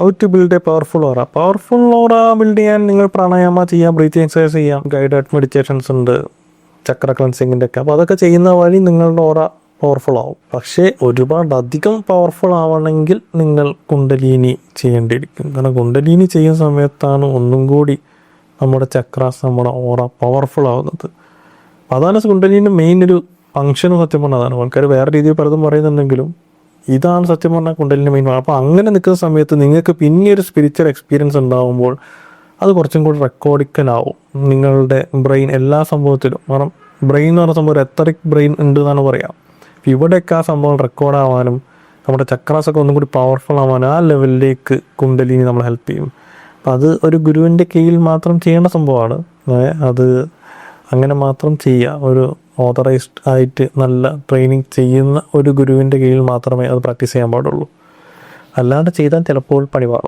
How to build a powerful aura powerful aura build ചെയ്യാൻ നിങ്ങൾ പ്രാണായാമ ചെയ്യാം ബ്രീത്തിങ് എക്സസൈസ് ചെയ്യാം ഗൈഡഡ് മെഡിറ്റേഷൻസ് ഉണ്ട് ചക്ര ക്ലൻസിങ്ങിന്റെ ഒക്കെ. അപ്പോൾ അതൊക്കെ ചെയ്യുന്ന വഴി നിങ്ങളുടെ ഓറ പവർഫുൾ ആവും. പക്ഷേ ഒരുപാട് അധികം പവർഫുൾ ആവണമെങ്കിൽ നിങ്ങൾ കുണ്ടലിനി ചെയ്യേണ്ടിയിരിക്കും. കാരണം കുണ്ടലിനി ചെയ്യുന്ന സമയത്താണ് ഒന്നും കൂടി നമ്മുടെ ചക്രാസ് നമ്മുടെ ഓറ പവർഫുൾ ആവുന്നത്. അതാണ് കുണ്ടലിന്റെ മെയിൻ ഒരു ഫങ്ഷൻ സത്യം പറഞ്ഞാൽ അതാണ്. ആൾക്കാർ വേറെ രീതിയിൽ പലതും പറയുന്നുണ്ടെങ്കിലും ഇതാണ് സത്യം പറഞ്ഞാൽ കുണ്ടലിന്റെ മെയിൻ അപ്പോൾ അങ്ങനെ നിൽക്കുന്ന സമയത്ത് നിങ്ങൾക്ക് പിന്നെ ഒരു സ്പിരിച്വൽ എക്സ്പീരിയൻസ് ഉണ്ടാകുമ്പോൾ അത് കുറച്ചും കൂടി റെക്കോർഡിക്കലാവും നിങ്ങളുടെ ബ്രെയിൻ എല്ലാ സംഭവത്തിലും. കാരണം ബ്രെയിൻ എന്ന് പറഞ്ഞ സംഭവം ഒരു എത്തറിക് ബ്രെയിൻ ഉണ്ട് എന്നാണ് പറയാം. അപ്പോൾ ഇവിടെയൊക്കെ ആ സംഭവം റെക്കോർഡാവാനും നമ്മുടെ ചക്രാസൊക്കെ ഒന്നും കൂടി പവർഫുൾ ആവാനും ആ ലെവലിലേക്ക് കുണ്ടലിനി നമ്മളെ ഹെൽപ്പ് ചെയ്യും. അപ്പം അത് ഒരു ഗുരുവിന്റെ കീഴിൽ മാത്രം ചെയ്യേണ്ട സംഭവമാണ്. അത് അങ്ങനെ മാത്രം ചെയ്യുക ഒരു ഓതറൈസ്ഡ് ആയിട്ട് നല്ല ട്രെയിനിങ് ചെയ്യുന്ന ഒരു ഗുരുവിന്റെ കീഴിൽ മാത്രമേ അത് പ്രാക്ടീസ് ചെയ്യാൻ പാടുള്ളൂ. അല്ലാണ്ട് ചെയ്താൽ ചിലപ്പോൾ പണി പാടും